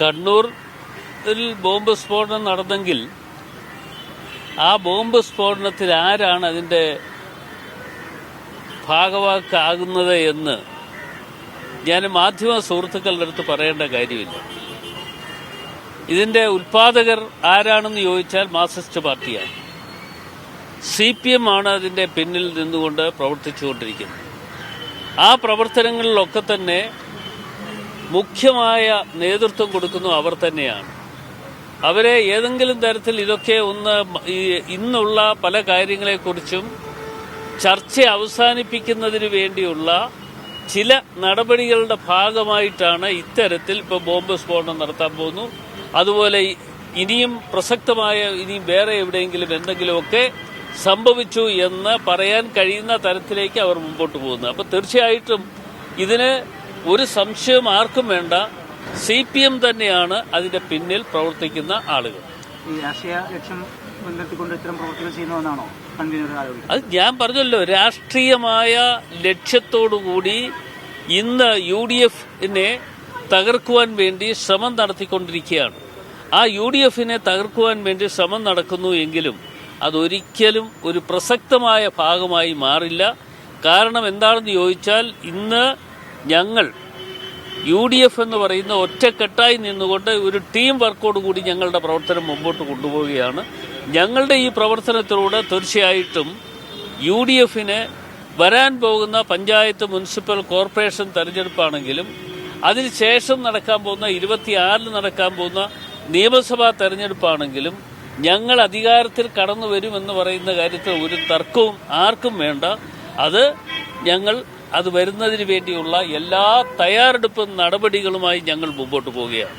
കണ്ണൂരിൽ ബോംബ് സ്ഫോടനം നടന്നെങ്കിൽ ആ ബോംബ് സ്ഫോടനത്തിൽ ആരാണ് അതിന്റെ ഭാഗവാക്കാകുന്നത് എന്ന് ഞാൻ മാധ്യമ സുഹൃത്തുക്കളുടെ അടുത്ത് പറയേണ്ട കാര്യമില്ല. ഇതിന്റെ ഉൽപാദകർ ആരാണെന്ന് ചോദിച്ചാൽ മാർക്സിസ്റ്റ് പാർട്ടിയാണ്. സി പി എം ആണ് അതിന്റെ പിന്നിൽ നിന്നുകൊണ്ട് പ്രവർത്തിച്ചുകൊണ്ടിരിക്കുന്നത്. ആ പ്രവർത്തനങ്ങളിലൊക്കെ തന്നെ മുഖ്യമായ നേതൃത്വം കൊടുക്കുന്നു അവർ തന്നെയാണ്. അവരെ ഏതെങ്കിലും തരത്തിൽ ഇതൊക്കെ ഒന്ന് ഇന്നുള്ള പല കാര്യങ്ങളെക്കുറിച്ചും ചർച്ച അവസാനിപ്പിക്കുന്നതിന് വേണ്ടിയുള്ള ചില നടപടികളുടെ ഭാഗമായിട്ടാണ് ഇത്തരത്തിൽ ഇപ്പോൾ ബോംബ് സ്ഫോടനം നടത്താൻ പോകുന്നു. അതുപോലെ ഇനിയും പ്രസക്തമായ ഇനിയും വേറെ എവിടെയെങ്കിലും എന്തെങ്കിലുമൊക്കെ സംഭവിച്ചു എന്ന് പറയാൻ കഴിയുന്ന തരത്തിലേക്ക് അവർ മുമ്പോട്ട് പോകുന്നു. അപ്പോൾ തീർച്ചയായിട്ടും ഇതിന് ഒരു സംശയം ആർക്കും വേണ്ട. സി പി എം തന്നെയാണ് അതിന്റെ പിന്നിൽ പ്രവർത്തിക്കുന്ന ആളുകൾ. ഈ രാഷ്ട്രീയ ലക്ഷ്യം മുൻനിർത്തിക്കൊണ്ട് ഇത്തരം പ്രവർത്തികൾ ചെയ്യുന്നതെന്നാണോ കൺവീനർ ആരോപിക്കുന്നത് അത് ഞാൻ പറഞ്ഞല്ലോ രാഷ്ട്രീയമായ ലക്ഷ്യത്തോടുകൂടി ഇന്ന് യു ഡി എഫിനെ തകർക്കുവാൻ വേണ്ടി ശ്രമം നടത്തിക്കൊണ്ടിരിക്കുകയാണ്. ആ യു ഡി എഫിനെ തകർക്കുവാൻ വേണ്ടി ശ്രമം നടക്കുന്നു എങ്കിലും അതൊരിക്കലും ഒരു പ്രസക്തമായ ഭാഗമായി മാറില്ല. കാരണം എന്താണെന്ന് ചോദിച്ചാൽ ഇന്ന് ഞങ്ങൾ യു ഡി എഫ് എന്ന് പറയുന്ന ഒറ്റക്കെട്ടായി നിന്നുകൊണ്ട് ഒരു ടീം വർക്കോട് കൂടി ഞങ്ങളുടെ പ്രവർത്തനം മുമ്പോട്ട് കൊണ്ടുപോവുകയാണ്. ഞങ്ങളുടെ ഈ പ്രവർത്തനത്തിലൂടെ തീർച്ചയായിട്ടും യു ഡി എഫിന് വരാൻ പോകുന്ന പഞ്ചായത്ത് മുനിസിപ്പൽ കോർപ്പറേഷൻ തെരഞ്ഞെടുപ്പാണെങ്കിലും അതിനുശേഷം നടക്കാൻ പോകുന്ന ഇരുപത്തിയാറിൽ നടക്കാൻ പോകുന്ന നിയമസഭാ തെരഞ്ഞെടുപ്പാണെങ്കിലും ഞങ്ങൾ അധികാരത്തിൽ കടന്നു വരുമെന്ന് പറയുന്ന കാര്യത്തിൽ ഒരു തർക്കവും ആർക്കും വേണ്ട. അത് ഞങ്ങൾ അത് വരുന്നതിന് വേണ്ടിയുള്ള എല്ലാ തയ്യാറെടുപ്പ് നടപടികളുമായി ഞങ്ങൾ മുമ്പോട്ട് പോവുകയാണ്.